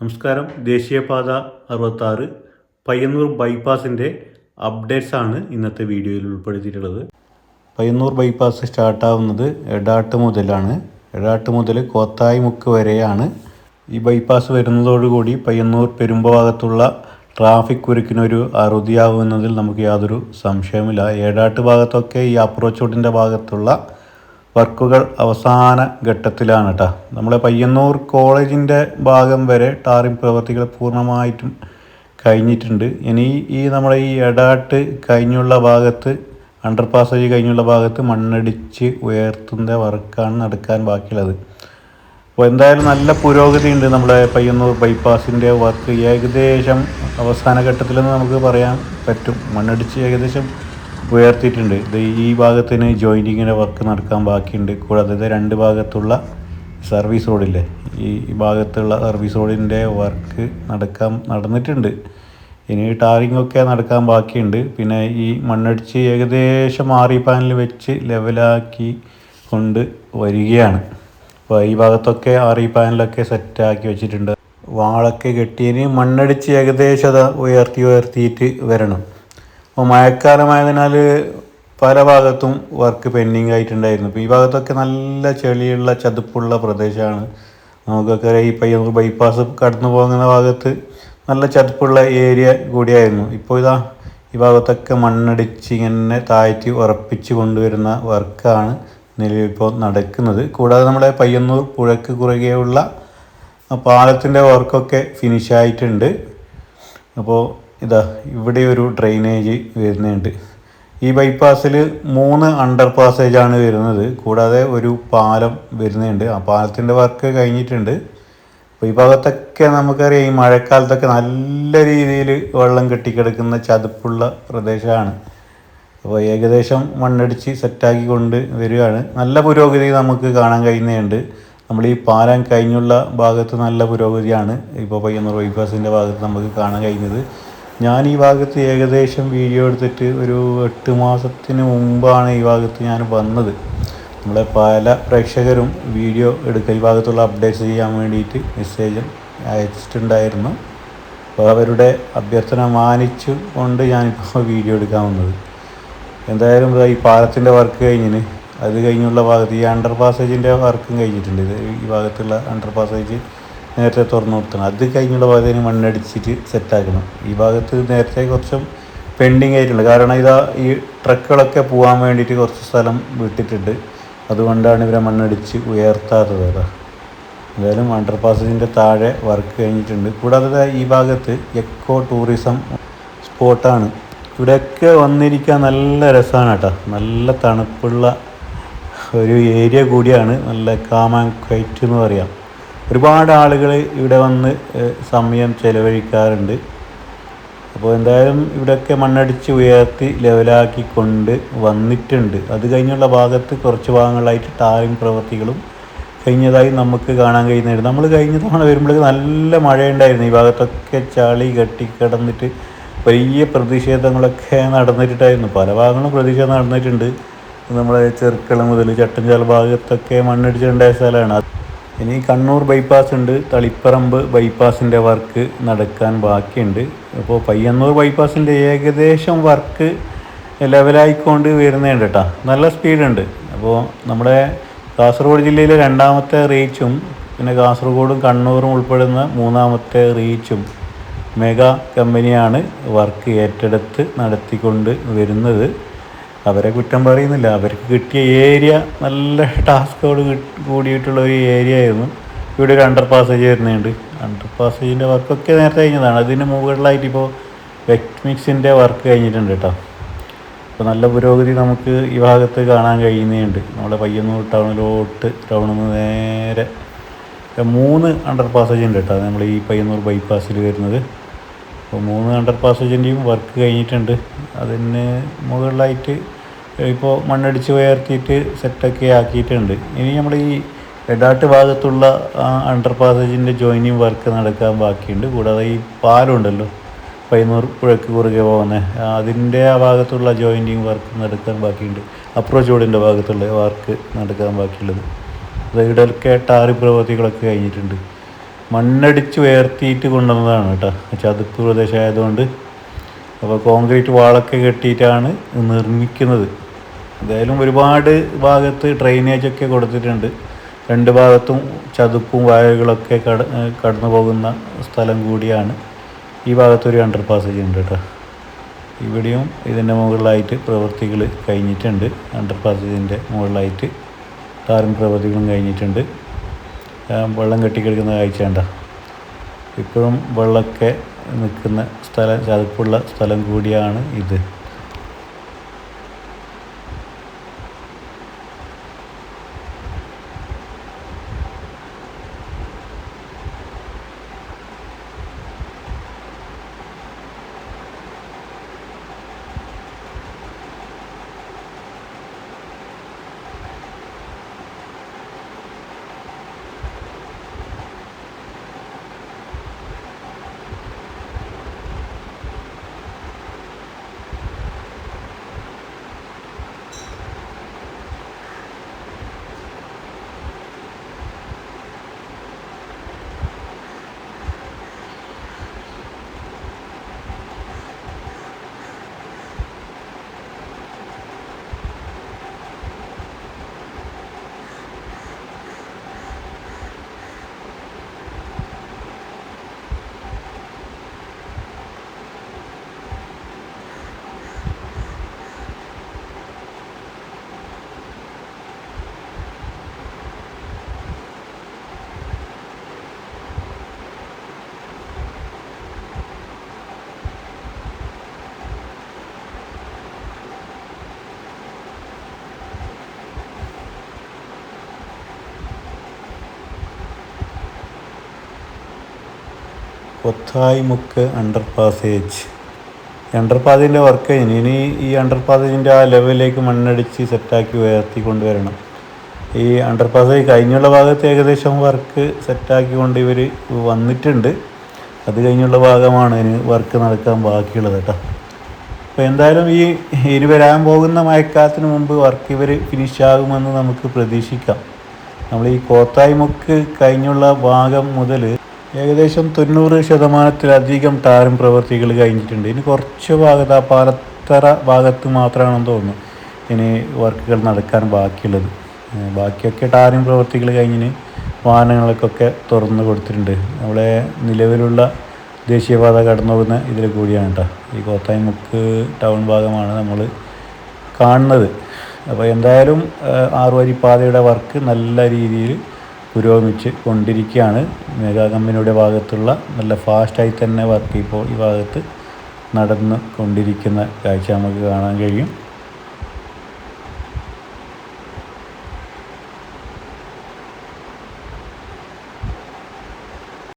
നമസ്കാരം. ദേശീയപാത അറുപത്താറ് പയ്യന്നൂർ ബൈപ്പാസിന്റെ അപ്ഡേറ്റ്സ് ആണ് ഇന്നത്തെ വീഡിയോയിൽ ഉൾപ്പെടുത്തിയിട്ടുള്ളത്. പയ്യന്നൂർ ബൈപ്പാസ് സ്റ്റാർട്ടാവുന്നത് എടാട്ട് മുതലാണ്. എടാട്ട് മുതൽ കോത്തായി മുക്ക് വരെയാണ് ഈ ബൈപ്പാസ് വരുന്നതോടുകൂടി പയ്യന്നൂർ പെരുമ്പഭാഗത്തുള്ള ട്രാഫിക് കുരുക്കിനൊരു അറുതിയാവുന്നതിൽ നമുക്ക് യാതൊരു സംശയമില്ല ഏടാട്ട് ഭാഗത്തൊക്കെ ഈ അപ്രോച്ച് റോഡിന്റെ ഭാഗത്തുള്ള വർക്കുകൾ അവസാന ഘട്ടത്തിലാണ് കേട്ടോ നമ്മളെ പയ്യന്നൂർ കോളേജിന്റെ ഭാഗം വരെ ടാറിംഗ് പ്രവൃത്തികൾ പൂർണമായിട്ടും കഴിഞ്ഞിട്ടുണ്ട്. ഇനി ഈ നമ്മുടെ ഈ എടാട്ട് കഴിഞ്ഞുള്ള ഭാഗത്ത് അണ്ടർ പാസേജ് കഴിഞ്ഞുള്ള ഭാഗത്ത് മണ്ണടിച്ച് ഉയർത്തുന്ന വർക്കാണ് നടക്കാൻ ബാക്കിയുള്ളത്. അപ്പോൾ എന്തായാലും നല്ല പുരോഗതി ഉണ്ട് നമ്മുടെ പയ്യന്നൂർ ബൈപ്പാസിന്റെ വർക്ക്. ഏകദേശം അവസാന ഘട്ടത്തിലെന്ന് നമുക്ക് പറയാൻ പറ്റും. മണ്ണടിച്ച് ഏകദേശം ഉയർത്തിയിട്ടുണ്ട്. ഇത് ഈ ഭാഗത്തിന് ജോയിന്റിങ്ങിന്റെ വർക്ക് നടക്കാൻ ബാക്കിയുണ്ട്. കൂടാതെ ഇത് രണ്ട് ഭാഗത്തുള്ള സർവീസ് റോഡില്ലേ ഈ ഭാഗത്തുള്ള സർവീസ് റോഡിന്റെ വർക്ക് നടക്കാൻ നടന്നിട്ടുണ്ട്. ഇനി ടാറിംഗ് ഒക്കെ നടക്കാൻ ബാക്കിയുണ്ട്. പിന്നെ ഈ മണ്ണടിച്ച് ഏകദേശം ആറി പാനൽ വെച്ച് ലെവലാക്കി കൊണ്ട് വരികയാണ്. അപ്പോൾ ഈ ഭാഗത്തൊക്കെ ആറി പാനലൊക്കെ സെറ്റാക്കി വെച്ചിട്ടുണ്ട്. വാളൊക്കെ കെട്ടിയതിന് മണ്ണടിച്ച് ഏകദേശം അത് ഉയർത്തി ഉയർത്തിയിട്ട് വരണം. അപ്പോൾ മഴക്കാലമായതിനാൽ പല ഭാഗത്തും വർക്ക് പെൻഡിങ് ആയിട്ടുണ്ടായിരുന്നു. ഇപ്പോൾ ഈ ഭാഗത്തൊക്കെ നല്ല ചെളിയുള്ള ചതുപ്പുള്ള പ്രദേശമാണ്. നമുക്കൊക്കെ ഈ പയ്യന്നൂർ ബൈപ്പാസ് കടന്നു പോകുന്ന ഭാഗത്ത് നല്ല ചതുപ്പുള്ള ഏരിയ കൂടിയായിരുന്നു. ഇപ്പോൾ ഇതാ ഈ ഭാഗത്തൊക്കെ മണ്ണടിച്ച് ഇങ്ങനെ താഴ്ത്തി ഉറപ്പിച്ച് കൊണ്ടുവരുന്ന വർക്കാണ് നിലവിൽ ഇപ്പോൾ നടക്കുന്നത്. കൂടാതെ നമ്മുടെ പയ്യന്നൂർ പുഴയ്ക്ക് കുറുകെയുള്ള പാലത്തിന്റെ വർക്കൊക്കെ ഫിനിഷായിട്ടുണ്ട് അപ്പോൾ ഇതാ ഇവിടെ ഒരു ഡ്രെയിനേജ് വരുന്നുണ്ട്. ഈ ബൈപ്പാസിൽ മൂന്ന് അണ്ടർ പാസേജാണ് വരുന്നത്. കൂടാതെ ഒരു പാലം വരുന്നുണ്ട്. ആ പാലത്തിന്റെ വർക്ക് കഴിഞ്ഞിട്ടുണ്ട്. അപ്പോൾ ഈ ഭാഗത്തൊക്കെ നമുക്കറിയാം ഈ മഴക്കാലത്തൊക്കെ നല്ല രീതിയിൽ വെള്ളം കെട്ടിക്കിടക്കുന്ന ചതുപ്പുള്ള പ്രദേശമാണ്. അപ്പോൾ ഏകദേശം മണ്ണടിച്ച് സെറ്റാക്കി കൊണ്ട് വരികയാണ്. നല്ല പുരോഗതി നമുക്ക് കാണാൻ കഴിയുന്നുണ്ട്. നമ്മൾ ഈ പാലം കഴിഞ്ഞുള്ള ഭാഗത്ത് നല്ല പുരോഗതിയാണ്. ഇപ്പോൾ പയ്യന്നൂർ ബൈപ്പാസിന്റെ ഭാഗത്ത് നമുക്ക് കാണാൻ കഴിയുന്നത്. ഞാൻ ഈ ഭാഗത്ത് ഏകദേശം വീഡിയോ എടുത്തിട്ട് ഒരു എട്ട് മാസത്തിന് മുമ്പാണ് ഈ ഭാഗത്ത് ഞാൻ വന്നത്. നമ്മളെ പല പ്രേക്ഷകരും വീഡിയോ എടുക്കുക ഈ ഭാഗത്തുള്ള അപ്ഡേറ്റ്സ് ചെയ്യാൻ വേണ്ടിയിട്ട് മെസ്സേജ് അയച്ചിട്ടുണ്ടായിരുന്നു. അപ്പോൾ അവരുടെ അഭ്യർത്ഥന മാനിച്ചു കൊണ്ട് ഞാനിപ്പോൾ വീഡിയോ എടുക്കാൻ വന്നത്. എന്തായാലും ഈ പാലത്തിന്റെ വർക്ക് കഴിഞ്ഞിന്. അത് കഴിഞ്ഞുള്ള ഭാഗത്ത് ഈ അണ്ടർ പാസേജിന്റെ വർക്കും കഴിഞ്ഞിട്ടുണ്ട്. ഇത് ഈ ഭാഗത്തുള്ള അണ്ടർ പാസേജ് നേരത്തെ തുറന്നു കൊടുക്കണം. അത് കഴിഞ്ഞുള്ള ഭാഗത്തിന് മണ്ണടിച്ചിട്ട് സെറ്റാക്കണം ഈ ഭാഗത്ത് നേരത്തെ കുറച്ചും പെൻഡിങ് ആയിട്ടുണ്ട്. കാരണം ഇതാ ഈ ട്രക്കുകളൊക്കെ പോകാൻ വേണ്ടിയിട്ട് കുറച്ച് സ്ഥലം വിട്ടിട്ടുണ്ട്. അതുകൊണ്ടാണ് ഇവരെ മണ്ണടിച്ച് ഉയർത്താത്തത് അതാ എന്തായാലും അണ്ടർ താഴെ വർക്ക് കഴിഞ്ഞിട്ടുണ്ട്. കൂടാതെ ഈ ഭാഗത്ത് എക്കോ ടൂറിസം സ്പോട്ടാണ് ഇവിടെയൊക്കെ വന്നിരിക്കാൻ നല്ല രസമാണ് കേട്ടോ. നല്ല തണുപ്പുള്ള ഒരു ഏരിയ കൂടിയാണ്. നല്ല കാമാൻ ക്വൈറ്റ് എന്ന് പറയാം. ഒരുപാട് ആളുകൾ ഇവിടെ വന്ന് സമയം ചെലവഴിക്കാറുണ്ട്. അപ്പോൾ എന്തായാലും ഇവിടെയൊക്കെ മണ്ണടിച്ച് ഉയർത്തി ലെവലാക്കി കൊണ്ട് വന്നിട്ടുണ്ട്. അത് കഴിഞ്ഞുള്ള ഭാഗത്ത് കുറച്ച് ഭാഗങ്ങളായിട്ട് ടാറിങ് പ്രവൃത്തികളും കഴിഞ്ഞതായി നമുക്ക് കാണാൻ കഴിയുന്നുണ്ട്. നമ്മൾ കഴിഞ്ഞ തവണ വരുമ്പോൾ നല്ല മഴയുണ്ടായിരുന്നു. ഈ ഭാഗത്തൊക്കെ ചളി കെട്ടിക്കിടന്നിട്ട് വലിയ പ്രതിഷേധങ്ങളൊക്കെ നടന്നിട്ടുണ്ടായിരുന്നു. പല ഭാഗങ്ങളും പ്രതിഷേധം നടന്നിട്ടുണ്ട്. നമ്മളെ ചെറുക്കളം മുതൽ ചട്ടഞ്ചാൽ ഭാഗത്തൊക്കെ മണ്ണിടിച്ചിട്ടുണ്ടായ സ്ഥലമാണ്. ഇനി കണ്ണൂർ ബൈപ്പാസ് ഉണ്ട്. തളിപ്പറമ്പ് ബൈപ്പാസിന്റെ വർക്ക് നടക്കാൻ ബാക്കിയുണ്ട്. അപ്പോൾ പയ്യന്നൂർ ബൈപ്പാസിന്റെ ഏകദേശം വർക്ക് ലെവലായിക്കൊണ്ട് വരുന്നുണ്ട് കേട്ടോ നല്ല സ്പീഡുണ്ട്. അപ്പോൾ നമ്മുടെ കാസർഗോഡ് ജില്ലയിലെ രണ്ടാമത്തെ റീച്ചും പിന്നെ കാസർഗോഡും കണ്ണൂരും ഉൾപ്പെടുന്ന മൂന്നാമത്തെ റീച്ചും മെഗാ കമ്പനിയാണ് വർക്ക് ഏറ്റെടുത്ത് നടത്തിക്കൊണ്ട് വരുന്നത്. അവരെ കുറ്റം പറയുന്നില്ല. അവർക്ക് കിട്ടിയ ഏരിയ നല്ല ടാസ്കോട് കൂടിയിട്ടുള്ള ഒരു ഏരിയ ആയിരുന്നു. ഇവിടെ ഒരു അണ്ടർ പാസേജ് വരുന്നുണ്ട്. അണ്ടർ പാസേജിന്റെ വർക്കൊക്കെ നേരത്തെ കഴിഞ്ഞതാണ്. അതിന് മുകളിലായിട്ട് ഇപ്പോൾ വെറ്റ് മിക്സിന്റെ വർക്ക് കഴിഞ്ഞിട്ടുണ്ട് കേട്ടോ. അപ്പോൾ നല്ല പുരോഗതി നമുക്ക് ഈ ഭാഗത്ത് കാണാൻ കഴിയുന്നുണ്ട്. നമ്മുടെ പയ്യന്നൂർ ടൗണിലോട്ട് ടൗണിൽ നിന്ന് നേരെ മൂന്ന് അണ്ടർ പാസേജ് ഉണ്ട് കേട്ടോ. നമ്മൾ ഈ പയ്യന്നൂർ ബൈപ്പാസിൽ വരുന്നത്. അപ്പോൾ മൂന്ന് അണ്ടർ പാസേജിന്റെയും വർക്ക് കഴിഞ്ഞിട്ടുണ്ട്. അതിന് മുകളിലായിട്ട് ഇപ്പോൾ മണ്ണടിച്ച് ഉയർത്തിയിട്ട് സെറ്റൊക്കെ ആക്കിയിട്ടുണ്ട്. ഇനി നമ്മൾ ഈ എടാട്ട് ഭാഗത്തുള്ള അണ്ടർ പാസേജിന്റെ ജോയിനിങ് വർക്ക് നടക്കാൻ ബാക്കിയുണ്ട്. കൂടാതെ ഈ പാലമുണ്ടല്ലോ പയ്യന്നൂർ പുഴയ്ക്ക് കുറുകെ പോകുന്ന അതിന്റെ ആ ഭാഗത്തുള്ള ജോയിന്റിങ് വർക്ക് നടക്കാൻ ബാക്കിയുണ്ട്. അപ്രോച്ച് റോഡിന്റെ ഭാഗത്തുള്ള വർക്ക് നടക്കാൻ ബാക്കിയുള്ളത്. അത് ഇടൽക്കെ ടാറി പ്രവൃത്തികളൊക്കെ കഴിഞ്ഞിട്ടുണ്ട്. മണ്ണടിച്ച് ഉയർത്തിയിട്ട് കൊണ്ടുവന്നതാണ് കേട്ടോ. ചതുപ്പ് പ്രദേശമായതുകൊണ്ട്. അപ്പോൾ കോൺക്രീറ്റ് വാളൊക്കെ കെട്ടിയിട്ടാണ് നിർമ്മിക്കുന്നത്. എന്തായാലും ഒരുപാട് ഭാഗത്ത് ഡ്രെയിനേജ് ഒക്കെ കൊടുത്തിട്ടുണ്ട്. രണ്ട് ഭാഗത്തും ചതുപ്പും വായകളൊക്കെ കട കടന്നു പോകുന്ന സ്ഥലം കൂടിയാണ്. ഈ ഭാഗത്തൊരു അണ്ടർ പാസേജ് ഉണ്ട് കേട്ടോ. ഇവിടെയും ഇതിന്റെ മുകളിലായിട്ട് പ്രവൃത്തികൾ കഴിഞ്ഞിട്ടുണ്ട്. അണ്ടർ പാസേജിന്റെ മുകളിലായിട്ട് ടാറിൻ പ്രവൃത്തികളും കഴിഞ്ഞിട്ടുണ്ട്. വെള്ളം കെട്ടിക്കിടക്കുന്ന കാഴ്ച കണ്ട ഇപ്പോഴും വെള്ളമൊക്കെ നിൽക്കുന്ന സ്ഥലം ചതുപ്പുള്ള സ്ഥലം കൂടിയാണ് ഇത്. Kothayi Mukku under passage under പാസേജിന്റെ work കഴിഞ്ഞു ഇനി ഈ അണ്ടർ പാസേജിന്റെ ആ ലെവലിലേക്ക് മണ്ണടിച്ച് സെറ്റാക്കി ഉയർത്തി കൊണ്ടുവരണം ഈ അണ്ടർ പാസേജ് കഴിഞ്ഞുള്ള ഭാഗത്ത് ഏകദേശം വർക്ക് സെറ്റാക്കി കൊണ്ട് ഇവർ വന്നിട്ടുണ്ട്. അത് കഴിഞ്ഞുള്ള ഭാഗമാണ് ഇനി വർക്ക് നടക്കാൻ ബാക്കിയുള്ളത് കേട്ടോ അപ്പോൾ എന്തായാലും ഈ ഇനി വരാൻ പോകുന്ന മഴക്കാലത്തിന് മുമ്പ് വർക്ക് ഇവർ ഫിനിഷ് ആകുമെന്ന് നമുക്ക് പ്രതീക്ഷിക്കാം. നമ്മൾ ഈ കോത്തായ്മുക്ക് കഴിഞ്ഞുള്ള ഭാഗം മുതൽ ഏകദേശം തൊണ്ണൂറ് ശതമാനത്തിലധികം ടാറിംഗ് പ്രവൃത്തികൾ കഴിഞ്ഞിട്ടുണ്ട്. ഇനി കുറച്ച് ഭാഗത്ത് ആ പാലത്തറ ഭാഗത്ത് മാത്രമാണെന്ന് തോന്നുന്നു. ഇനി വർക്കുകൾ നടക്കാൻ ബാക്കിയുള്ളത്. ബാക്കിയൊക്കെ ടാറിംഗ് പ്രവൃത്തികൾ കഴിഞ്ഞിന് വാഹനങ്ങൾക്കൊക്കെ തുറന്നു കൊടുത്തിട്ടുണ്ട്. നമ്മളെ നിലവിലുള്ള ദേശീയപാത കടന്നു പോകുന്ന ഇതിൽ കൂടിയാണ് കേട്ടോ. ഈ കോത്തായിമുക്ക് ടൗൺ ഭാഗമാണ് നമ്മൾ കാണുന്നത്. അപ്പോൾ എന്തായാലും ആറുവരിപ്പാതയുടെ ആറുവരി പാതയുടെ വർക്ക് നല്ല രീതിയിൽ പുരോഗമിച്ച് കൊണ്ടിരിക്കുകയാണ്. മെഗാ കമ്പനിയുടെ ഭാഗത്തുള്ള നല്ല ഫാസ്റ്റായി തന്നെ വർക്ക് ഇപ്പോൾ ഈ ഭാഗത്ത് നടന്നു കൊണ്ടിരിക്കുന്ന കാഴ്ച നമുക്ക് കാണാൻ കഴിയും.